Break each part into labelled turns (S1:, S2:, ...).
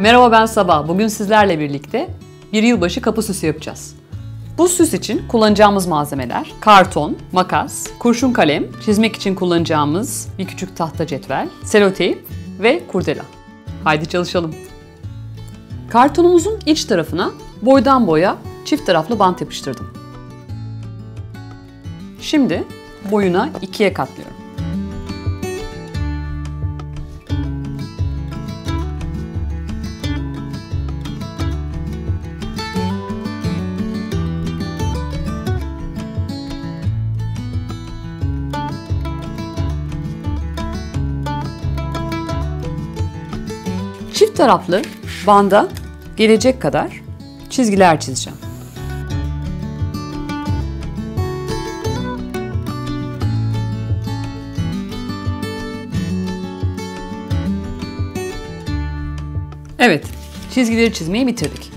S1: Merhaba ben Sabah. Bugün sizlerle birlikte bir yılbaşı kapı süsü yapacağız. Bu süs için kullanacağımız malzemeler karton, makas, kurşun kalem, çizmek için kullanacağımız bir küçük tahta cetvel, seloteyp ve kurdela. Haydi çalışalım. Kartonumuzun iç tarafına boydan boya çift taraflı bant yapıştırdım. Şimdi boyuna ikiye katlıyorum. Taraflı banda gelecek kadar çizgiler çizeceğim. Evet, çizgileri çizmeyi bitirdik.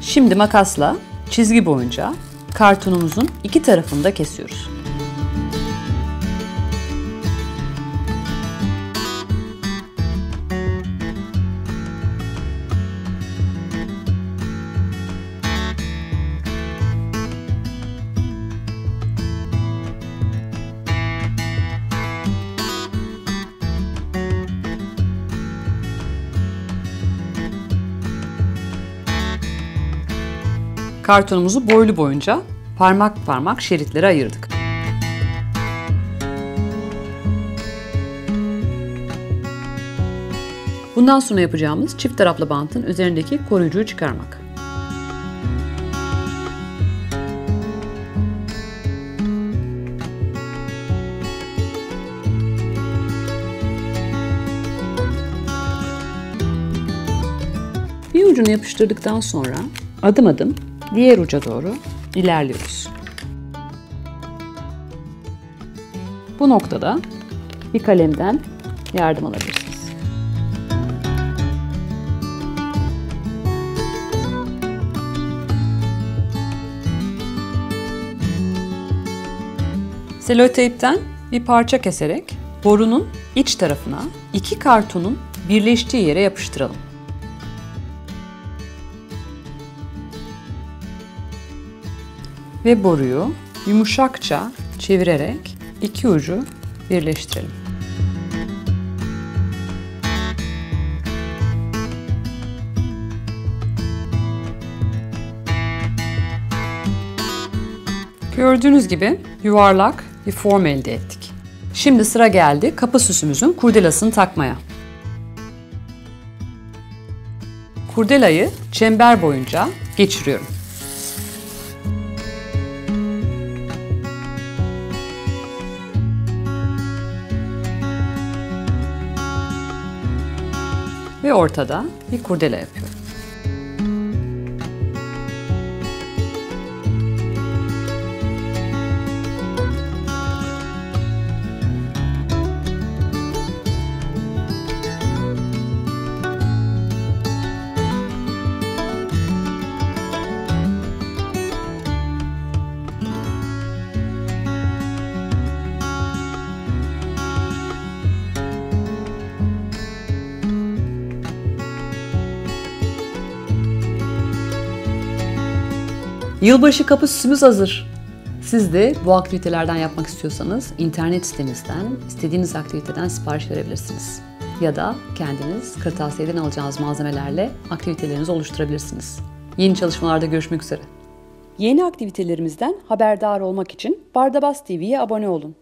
S1: Şimdi makasla çizgi boyunca kartonumuzun iki tarafını da kesiyoruz. Kartonumuzu boylu boyunca parmak parmak şeritlere ayırdık. Bundan sonra yapacağımız çift taraflı bantın üzerindeki koruyucuyu çıkarmak. Bir ucunu yapıştırdıktan sonra adım adım diğer uca doğru ilerliyoruz. Bu noktada bir kalemden yardım alabilirsiniz. Seloteypten bir parça keserek borunun iç tarafına iki kartonun birleştiği yere yapıştıralım. Ve boruyu yumuşakça çevirerek iki ucu birleştirelim. Gördüğünüz gibi yuvarlak bir form elde ettik. Şimdi sıra geldi kapı süsümüzün kurdelasını takmaya. Kurdelayı çember boyunca geçiriyorum. Ve ortada bir kurdele yapıyorum. Yılbaşı kapı süsümüz hazır. Siz de bu aktivitelerden yapmak istiyorsanız internet sitemizden istediğiniz aktiviteden sipariş verebilirsiniz. Ya da kendiniz kırtasiyeden alacağınız malzemelerle aktivitelerinizi oluşturabilirsiniz. Yeni çalışmalarda görüşmek üzere. Yeni aktivitelerimizden haberdar olmak için Bardabas TV'ye abone olun.